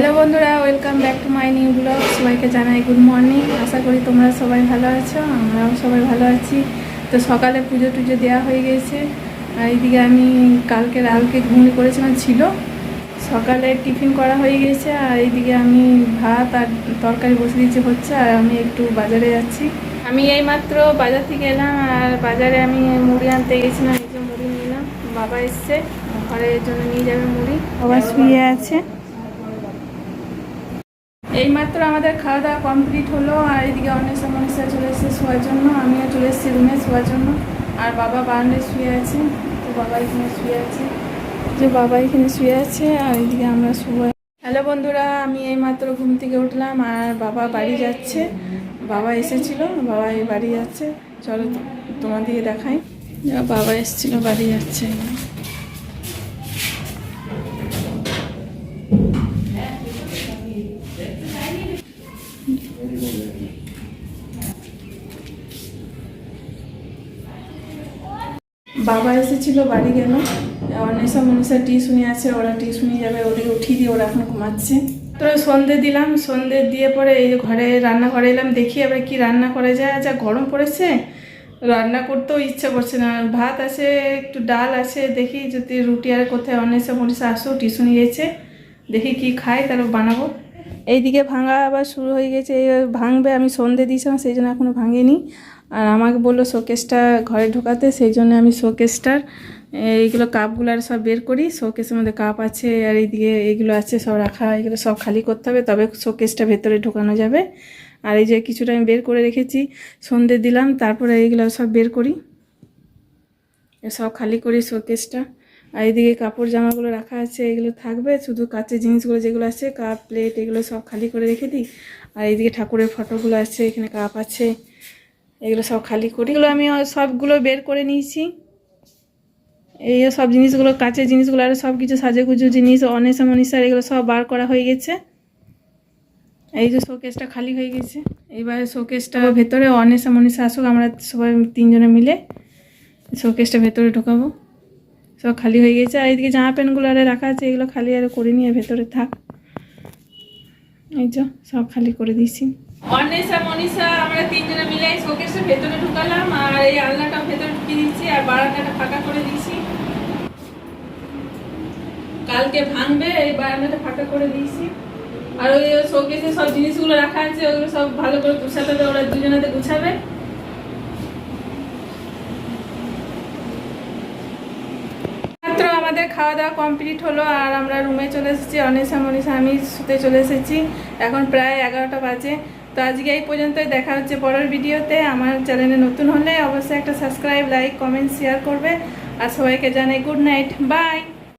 Hello বন্ধুরা welcome back to my new vlog সবাইকে জানাই গুড মর্নিং আশা করি তোমরা সবাই ভালো আছো আমরাও সবাই ভালো আছি। তো সকালে পুজো টুজো দেওয়া হয়ে গেছে। আর এইদিকে আমি কালকে রালকে ঘুমিয়ে করেছিলাম ছিল। সকালে টিফিন করা হয়ে গেছে আর এইদিকে আমি ভাত আর তরকারি বসে দিয়েছি হচ্ছে আর আমি একটু বাজারে যাচ্ছি। আমি এইমাত্র বাজার থেকে এলাম আর বাজারে আমি মুড়ি আনতে গেছিলাম এই যে মুড়ি নিলাম। বাবা এসছে ঘরের জন্য নিয়ে যাবে মুড়ি। বাবা শুয়ে আছে। এইমাত্র আমাদের খাওয়া দাওয়া কমপ্লিট হলো, আর এদিকে অনেক মনীষা চলে এসেছে শোয়ার জন্য। আমিও চলে এসেছি রুমে শোয়ার জন্য। আর বাবা বারান্দায় শুয়ে আছে, তো বাবা এখানে শুয়ে আছে। যে বাবা এখানে শুয়ে আছে, আর এদিকে আমরা শুয়ে হ্যালো বন্ধুরা, আমি এইমাত্র ঘুম থেকে উঠলাম, আর বাবা বাড়ি যাচ্ছে। বাবা এসেছিল, বাবা এই বাড়ি যাচ্ছে। চলো তোমাদেরকে দেখাই। বাবা এসেছিল, বাড়ি যাচ্ছে। বাবা এসেছিল বাড়ি গেল। অনেসা মনীষা টিউশনি আছে, ওরা টিউশনি যাবে ওদিকে উঠিয়ে দিয়ে ওরা এখন ঘুমাচ্ছে। তো সন্ধে দিলাম, সন্ধে দিয়ে পরে এই ঘরে রান্না করে এলাম, দেখি এবার কি রান্না করা যায়। যা গরম পড়েছে, রান্না করতেও ইচ্ছা করছে না। ভাত আছে, একটু ডাল আছে, দেখি যদি রুটি আর কোথায় অনেসা মনীষা আসো টিউশনি গেছে, দেখি কি খাই তারপর বানাবো। এইদিকে ভাঙা আবার শুরু হয়ে গেছে, এই ভাঙবে, আমি সন্ধে দিয়েছিলাম, সেই জন্য এখনও ভাঙেনি। আর আমাকে বলল শোকেসটা ঘরে ঢোকাতে, সেই জন্য আমি শোকেসটার, এইগুলো কাপগুলো আর সব বের করি। শোকেসের মধ্যে কাপ আছে আর এইদিকে এইগুলো আছে, সব রাখা, এগুলো সব খালি করতে হবে, তবে শোকেসটা ভেতরে ঢোকানো যাবে। আর এই যে কিছুটা আমি বের করে রেখেছি, সন্ধে দিলাম, তারপরে এইগুলো সব বের করি। সব খালি করি শোকেসটা। আর এইদিকে কাপড় জামাগুলো রাখা আছে, এগুলো থাকবে, শুধু কাচের জিনিসগুলো যেগুলো আছে, কাপ, প্লেট, এগুলো সব খালি করে রেখে দিই। আর এইদিকে ঠাকুরের ফটোগুলো আছে, এখানে কাপ আছে। এগুলো সব খালি করি। এগুলো আমি সবগুলো বের করে নিয়েছি। এই সব জিনিসগুলো, কাচের জিনিসগুলো, আর সব কিছু সাজেগুজু জিনিস অনেসা মনীষার এগুলো সব বার করা হয়ে গেছে। এই যে শোকেসটা খালি হয়ে গেছে। এইবার শোকেসটা ভেতরে অনেসা মনীষা আসুক, আমরা সবাই তিনজনে মিলে শোকেসটা ভেতরে ঢোকাবো। সব খালি হয়ে গেছে। আর এইদিকে জামা প্যান্টগুলো আরে রাখা আছে, এগুলো খালি আর করে নিয়ে ভেতরে থাক। এই যে সব খালি করে দিয়েছি। অনেসা মনীষা, আমরা তিনজনে মিলে শোকেসের ভেতরে ঢুকালাম আর এই আলনাটা ভেতরে ঢুকিয়ে দিয়েছি আর বারান্দাটা ফাঁকা করে দিয়েছি। কালকে ভাঙবে, এই বারান্দাটা ফাঁকা করে দিয়েছি। আর ওই শোকেসে সব জিনিসগুলো রাখা আছে, ওগুলো সব ভালো করে গুছাতে হবে, ওরা দুজনাতে গুছাবে। আমাদের খাওয়া দাওয়া কমপ্লিট হলো আর আমরা রুমে চলে এসেছি। অনেসা মনীষা, আমি শুতে চলে এসেছি। এখন প্রায় এগারোটা বাজে। তো আজকে এই পর্যন্তই। দেখা হচ্ছে পরের ভিডিওতে। আমার চ্যানেলে নতুন হলে অবশ্যই একটা সাবস্ক্রাইব, লাইক, কমেন্ট শেয়ার করবে। আর সবাইকে জানাই গুড নাইট বাই